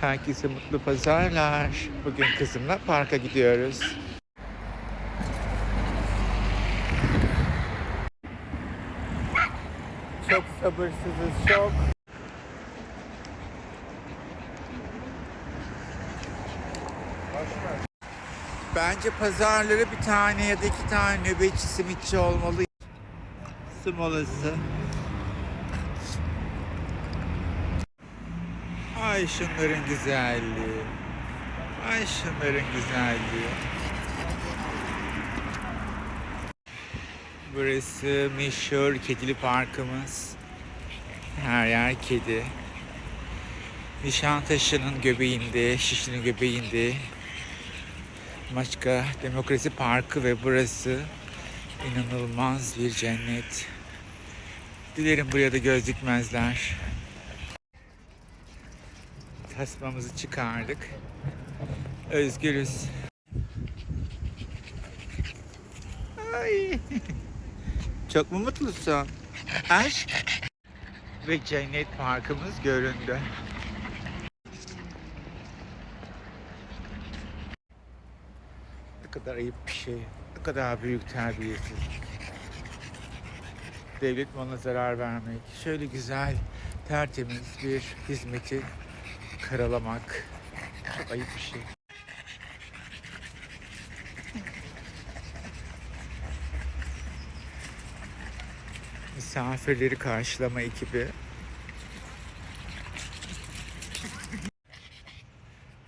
Herkese mutlu pazarlar. Bugün kızımla parka gidiyoruz. Çok sabırsızız, çok. Bence pazarları bir tane ya da iki tane nöbetçi simitçi olmalı. Su Ay şunların güzelliği. Ay güzelliği. Burası meşhur kedili parkımız. Her yer kedi. Nişantaşı'nın göbeğinde, Şişli'nin göbeğinde Maçka Demokrasi Parkı ve burası inanılmaz bir cennet. Dilerim buraya da göz dikmezler. Tasmamızı çıkardık. Özgürüz. Ay. Çok mu mutlusun? Aşk. Ve cennet parkımız göründü. Ne kadar ayıp bir şey. Ne kadar büyük terbiyesizlik. Devlet malına zarar vermek. Şöyle güzel, tertemiz bir hizmeti karalamak. Ayıp bir şey. Misafirleri karşılama ekibi.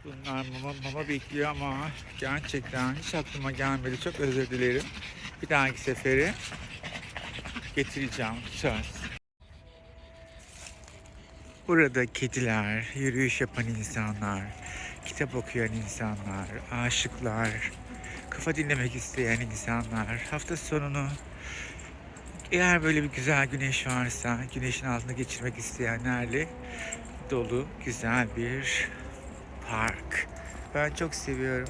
Bunlar mama mama bekliyor ama gerçekten hiç aklıma gelmedi. Çok özür dilerim. Bir dahaki sefere getireceğim. Söz. Burada kediler, yürüyüş yapan insanlar, kitap okuyan insanlar, aşıklar, kafa dinlemek isteyen insanlar, hafta sonunu eğer böyle bir güzel güneş varsa güneşin altında geçirmek isteyenlerle dolu güzel bir park. Ben çok seviyorum.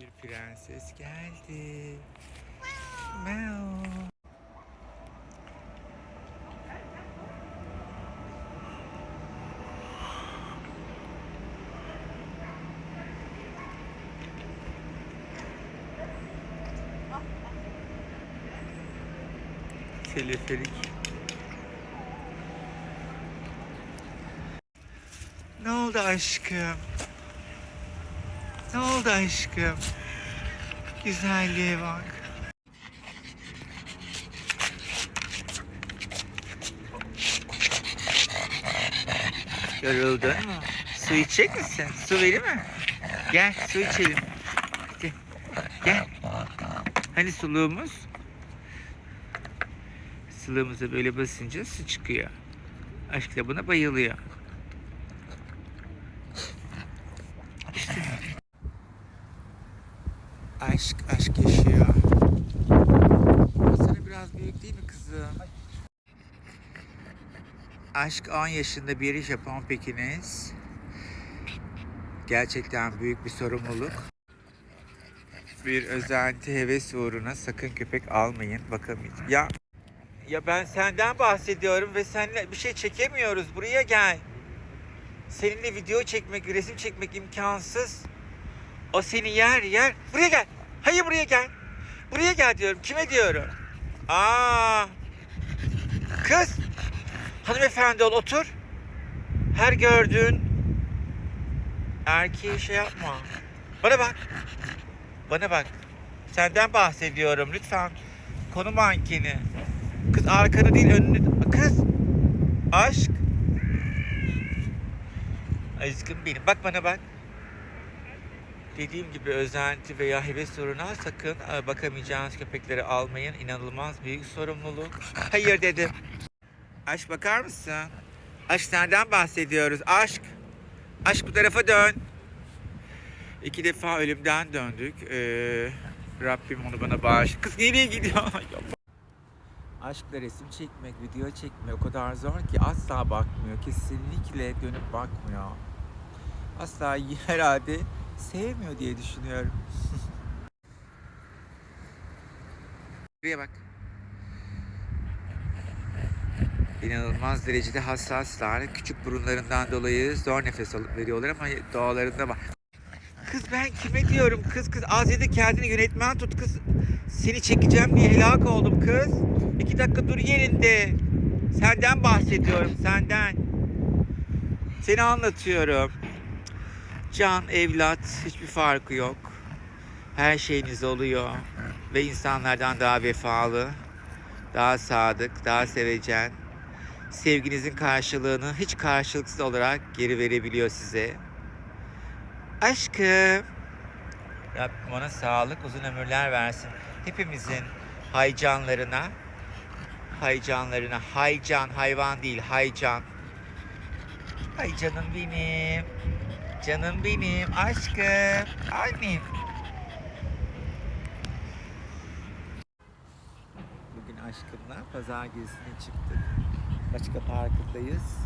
Bir prenses geldi. Teleferik. Ne oldu aşkım? Ne oldu aşkım? Güzelliğe bak. Yoruldun mu? Su içecek misin? Su vereyim mi? Gel su içelim. Hadi. Gel. Hani suluğumuz? Sılığımıza böyle basınca su çıkıyor. Aşk da buna bayılıyor. İşte. Aşk aşk yaşıyor. Sana biraz büyük değil mi kızım? Aşk 10 yaşında bir Japon pekiniz. Gerçekten büyük bir sorumluluk. Bir özenti heves uğruna sakın köpek almayın. Bakamayacağım. Ya ya ben senden bahsediyorum ve seninle bir şey çekemiyoruz. Buraya gel. Seninle video çekmek, resim çekmek imkansız. O seni yer yer. Buraya gel. Hayır buraya gel. Buraya gel diyorum. Kime diyorum? Aa. Kız. Hanımefendi ol otur. Her gördüğün erkeği şey yapma. Bana bak. Bana bak. Senden bahsediyorum lütfen. Konu mankeni. Kız arkanı değil önünü. Kız. Aşk. Aşkım benim. Bak bana bak. Dediğim gibi özenti veya heves soruna sakın e, bakamayacağınız köpekleri almayın. İnanılmaz büyük sorumluluk. Hayır dedim. Aşk bakar mısın? Aşk senden bahsediyoruz. Aşk. Aşk bu tarafa dön. İki defa ölümden döndük. Ee, Rabbim onu bana bağış. Kız nereye gidiyor? Aşkla resim çekmek, video çekmek o kadar zor ki asla bakmıyor. Kesinlikle dönüp bakmıyor. Asla herhalde sevmiyor diye düşünüyorum. Buraya bak. inanılmaz derecede hassaslar. Küçük burunlarından dolayı zor nefes alıp veriyorlar ama doğalarında var. Kız ben kime diyorum kız kız az yedi kendini yönetmen tut kız. Seni çekeceğim diye helak oldum kız. İki dakika dur yerinde. Senden bahsediyorum senden. Seni anlatıyorum. Can, evlat hiçbir farkı yok. Her şeyiniz oluyor. Ve insanlardan daha vefalı, daha sadık, daha sevecen. Sevginizin karşılığını hiç karşılıksız olarak geri verebiliyor size. Aşkım. Rabbim ona sağlık, uzun ömürler versin. Hepimizin haycanlarına, haycanlarına, haycan, hayvan değil, haycan. Ay canım benim. Canım benim, aşkım. Annem. Bugün aşkımla pazar gezisine çıktık. Başka parkındayız.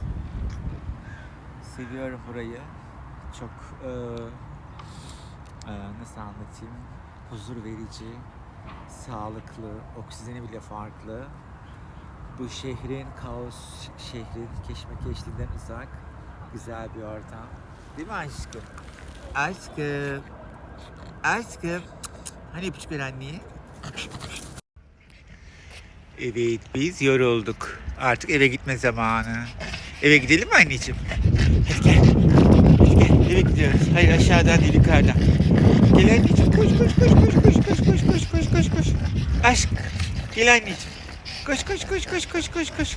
Seviyorum burayı. Çok eee, eee, nasıl anlatayım? Huzur verici, sağlıklı, oksijeni bile farklı. Bu şehrin kaos şehrin keşmekeşliğinden uzak, güzel bir ortam. Değil mi aşkım? Aşkım. Aşkım. Hani öpücük ver anneye? Evet biz yorulduk. Artık eve gitme zamanı. Eve gidelim mi anneciğim? Hadi gel. Hadi gel eve gidiyoruz. Hayır aşağıdan değil yukarıdan. Gel anneciğim koş koş koş koş koş koş koş koş koş koş koş. Aşk gel anneciğim. Koş koş koş koş koş koş koş.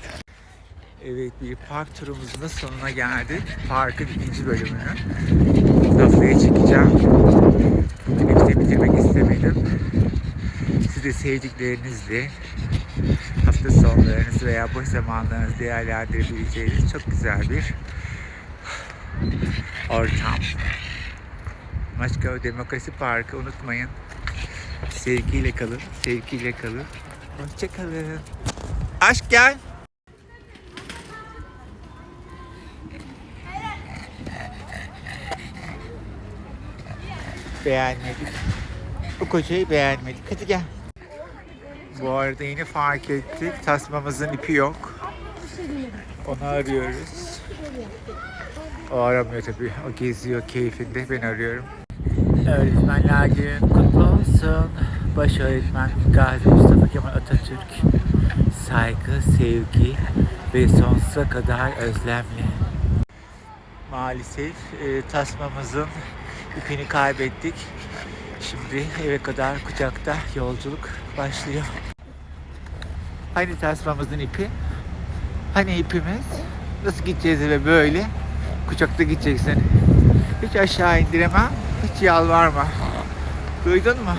Evet bir park turumuzun da sonuna geldik. Parkın ikinci bölümünü. Haftaya çekeceğim. Bugün hepsini bitirmek istemedim. Siz sevdiklerinizle hafta sonlarınızı veya boş zamanlarınızı değerlendirebileceğiniz çok güzel bir ortam. Maçka Demokrasi Parkı unutmayın. Sevgiyle kalın, sevgiyle kalın. Hoşçakalın. Aşk gel. Beğenmedik. Bu kocayı beğenmedik. Hadi gel. Bu arada yeni fark ettik. Tasmamızın ipi yok. Onu arıyoruz. O aramıyor tabii. O geziyor keyfinde. Ben arıyorum. Öğretmenler günün kutlu olsun. Baş öğretmen Gazi Mustafa Kemal Atatürk. Saygı, sevgi ve sonsuza kadar özlemle. Maalesef e, tasmamızın ipini kaybettik. Şimdi eve kadar kucakta yolculuk başlıyor. Hani tasmamızın ipi? Hani ipimiz? Nasıl gideceğiz eve böyle? Kucakta gideceksin. Hiç aşağı indiremem. Hiç yalvarma. Duydun mu?